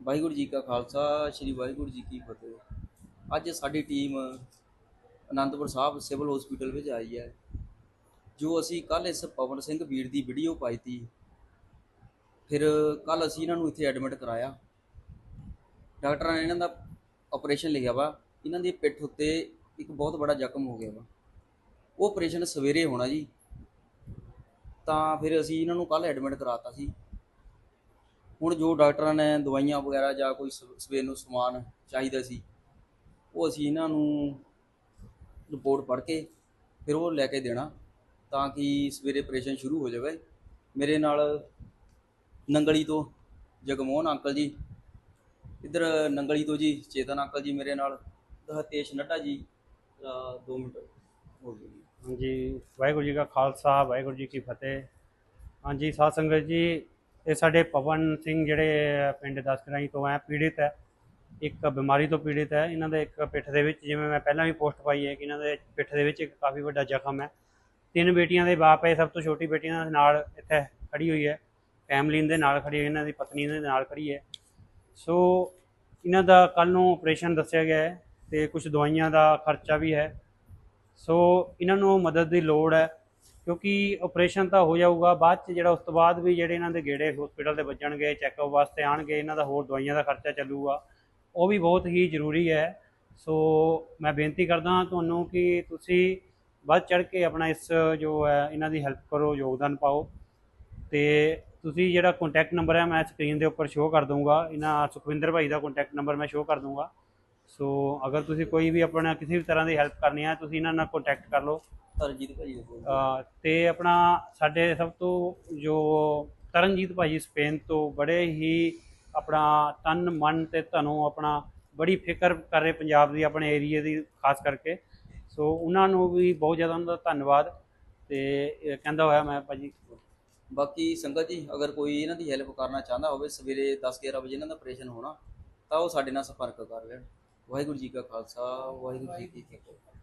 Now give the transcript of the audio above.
ਵਾਹਿਗੁਰੂ ਜੀ ਕਾ ਖਾਲਸਾ, ਸ੍ਰੀ ਵਾਹਿਗੁਰੂ ਜੀ ਕੀ ਫਤਿਹ। ਅੱਜ ਸਾਡੀ team Anandpur Sahib civil hospital ਵਿੱਚ ਆਈ ਹੈ, ਜੋ ਅਸੀਂ ਕੱਲ ਇਸ ਪਵਨ ਸਿੰਘ ਵੀਰ ਦੀ ਵੀਡੀਓ ਪਾਈ ਤੀ ਫਿਰ ਕੱਲ ਅਸੀਂ ਇਹਨਾਂ ਨੂੰ ਇੱਥੇ ਐਡਮਿਟ ਕਰਾਇਆ। ਡਾਕਟਰਾਂ ਨੇ ਇਹਨਾਂ ਦਾ ਆਪਰੇਸ਼ਨ ਲਿਖਿਆ ਵਾ। ਇਹਨਾਂ ਦੀ ਪਿੱਠ ਉੱਤੇ ਇੱਕ ਬਹੁਤ ਬੜਾ ਜ਼ਖਮ ਹੋ ਗਿਆ ਵਾ। ਉਹ ਆਪਰੇਸ਼ਨ ਸਵੇਰੇ ਹੋਣਾ ਜੀ। ਤਾਂ ਫਿਰ ਅਸੀਂ ਇਹਨਾਂ ਨੂੰ ਕੱਲ ਐਡਮਿਟ ਕਰਾਤਾ ਸੀ। ਹੁਣ ਜੋ ਡਾਕਟਰਾਂ ਨੇ ਦਵਾਈਆਂ ਵਗੈਰਾ ਜਾਂ ਕੋਈ ਸ- ਸਵੇਰ ਨੂੰ ਸਮਾਨ ਚਾਹੀਦਾ ਸੀ, ਉਹ ਅਸੀਂ ਇਹਨਾਂ ਨੂੰ ਰਿਪੋਰਟ ਪੜ੍ਹ ਕੇ ਫਿਰ ਉਹ ਲੈ ਕੇ ਦੇਣਾ ਤਾਂ ਕਿ ਸਵੇਰੇ ਆਪਰੇਸ਼ਨ ਸ਼ੁਰੂ ਹੋ ਜਾਵੇ। ਮੇਰੇ ਨਾਲ ਨੰਗਲੀ ਤੋਂ ਜਗਮੋਹਨ ਅੰਕਲ ਜੀ, ਇੱਧਰ ਨੰਗਲੀ ਤੋਂ ਜੀ ਚੇਤਨ ਅੰਕਲ ਜੀ ਮੇਰੇ ਨਾਲ ਹਤੇਸ਼ ਨੱਡਾ ਜੀ 2 ਮਿੰਟ ਹੋ ਗਏ ਹਾਂਜੀ, ਵਾਹਿਗੁਰੂ ਜੀ ਕਾ ਖਾਲਸਾ, ਵਾਹਿਗੁਰੂ ਜੀ ਕੀ ਫਤਿਹ। ਹਾਂਜੀ, ਸਾਧ ਸੰਗਤ ਜੀ ਇਹ ਸਾਡੇ ਪਵਨ ਸਿੰਘ ਜਿਹੜੇ ਪਿੰਡ ਦਸਕਰਾਈ ਤੋਂ ਹੈ ਪੀੜਿਤ ਹੈ, ਇੱਕ ਬਿਮਾਰੀ ਤੋਂ ਪੀੜਿਤ ਹੈ। ਇਹਨਾਂ ਦੇ ਇੱਕ ਪਿੱਠ ਦੇ ਵਿੱਚ ਜਿਵੇਂ ਮੈਂ ਪਹਿਲਾਂ ਵੀ ਪੋਸਟ ਪਾਈ ਹੈ ਕਿ ਇਹਨਾਂ ਦੇ ਪਿੱਠ ਦੇ ਵਿੱਚ ਇੱਕ ਕਾਫੀ ਵੱਡਾ ਜ਼ਖਮ ਹੈ। ਤਿੰਨ ਬੇਟੀਆਂ ਦੇ ਬਾਪ ਹੈ, ਸਭ ਤੋਂ ਛੋਟੀ ਬੇਟੀਆਂ ਦੇ ਨਾਲ ਇੱਥੇ ਖੜੀ ਹੋਈ ਹੈ। ਫੈਮਲੀ ਦੇ ਨਾਲ ਖੜੀ ਹੋਈ, ਇਹਨਾਂ ਦੀ ਪਤਨੀ ਦੇ ਨਾਲ ਖੜੀ ਹੈ। ਸੋ ਇਹਨਾਂ ਦਾ ਕੱਲ ਨੂੰ ਆਪਰੇਸ਼ਨ ਦੱਸਿਆ ਗਿਆ ਹੈ ਤੇ ਕੁਝ ਦਵਾਈਆਂ ਦਾ ਖਰਚਾ ਵੀ ਹੈ। ਸੋ ਇਹਨਾਂ ਨੂੰ ਮਦਦ ਦੀ ਲੋੜ ਹੈ। ਕਿਉਂਕਿ ਆਪਰੇਸ਼ਨ ਤਾਂ ਹੋ ਜਾਊਗਾ, ਬਾਅਦ ਚ ਜਿਹੜਾ ਉਸ ਤੋਂ ਬਾਅਦ ਵੀ ਜਿਹੜੇ ਇਹਨਾਂ ਦੇ ਗੇੜੇ ਹਸਪੀਟਲ ਦੇ ਵੱਜਣਗੇ ਚੈੱਕਅਪ ਵਾਸਤੇ ਆਣਗੇ, ਇਹਨਾਂ ਦਾ ਹੋਰ ਦਵਾਈਆਂ ਦਾ ਖਰਚਾ ਚੱਲੂਗਾ, ਉਹ ਵੀ ਬਹੁਤ ਹੀ ਜ਼ਰੂਰੀ ਹੈ। ਸੋ ਮੈਂ ਬੇਨਤੀ ਕਰਦਾ ਹਾਂ ਤੁਹਾਨੂੰ ਕਿ ਤੁਸੀਂ ਵੱਧ ਚੜ ਕੇ ਆਪਣਾ ਇਸ ਜੋ ਹੈ, ਇਹਨਾਂ ਦੀ ਹੈਲਪ ਕਰੋ, ਯੋਗਦਾਨ ਪਾਓ। ਤੇ ਤੁਸੀਂ ਜਿਹੜਾ ਕੰਟੈਕਟ ਨੰਬਰ ਹੈ, ਮੈਂ ਸਕਰੀਨ ਦੇ ਉੱਪਰ ਸ਼ੋਅ ਕਰ ਦੂੰਗਾ ਇਹਨਾਂ ਸੁਖਵਿੰਦਰ ਭਾਈ ਦਾ ਕੰਟੈਕਟ ਨੰਬਰ ਮੈਂ ਸ਼ੋਅ ਕਰ ਦੂੰਗਾ ਸੋ ਅਗਰ ਤੁਸੀਂ ਕੋਈ ਵੀ ਆਪਣਾ ਕਿਸੇ ਵੀ ਤਰ੍ਹਾਂ ਦੀ ਹੈਲਪ ਕਰਨੀ ਹੈ, ਤੁਸੀਂ ਇਹਨਾਂ ਨਾਲ ਕੰਟੈਕਟ ਕਰ ਲਓ। ਤਰਜੀਤ ਭਾਜੀ ਦੇ ਕੋਲ। ਅਹ ਤੇ ਆਪਣਾ ਸਾਡੇ ਸਭ ਤੋਂ ਜੋ ਤਰਨਜੀਤ ਭਾਜੀ ਸਪੇਨ ਤੋਂ ਬੜੇ ਹੀ ਆਪਣਾ ਤਨ ਮਨ ਤੇ ਧਨੋਂ ਆਪਣਾ ਬੜੀ ਫਿਕਰ ਕਰ ਰਹੇ ਪੰਜਾਬ ਦੀ ਆਪਣੇ ਏਰੀਏ ਦੀ ਖਾਸ ਕਰਕੇ। ਸੋ ਉਹਨਾਂ ਨੂੰ ਵੀ ਬਹੁਤ ਜ਼ਿਆਦਾ ਉਹਨਾਂ ਦਾ ਧੰਨਵਾਦ ਤੇ ਇਹ ਕਹਿੰਦਾ ਹੋਇਆ ਮੈਂ ਭਾਜੀ। ਬਾਕੀ ਸੰਗਤ ਜੀ ਅਗਰ ਕੋਈ ਇਹਨਾਂ ਦੀ ਹੈਲਪ ਕਰਨਾ ਚਾਹੁੰਦਾ ਹੋਵੇ ਸਵੇਰੇ 10-11 ਵਜੇ ਇਹਨਾਂ ਦਾ ਆਪਰੇਸ਼ਨ ਹੋਣਾ ਤਾਂ ਉਹ ਸਾਡੇ ਨਾਲ ਸੰਪਰਕ ਕਰ ਲੈਣ। ਵਾਹਿਗੁਰੂ ਜੀ ਕਾ ਖਾਲਸਾ ਵਾਹਿਗੁਰੂ ਜੀ ਕੀ ਫਤਿਹ।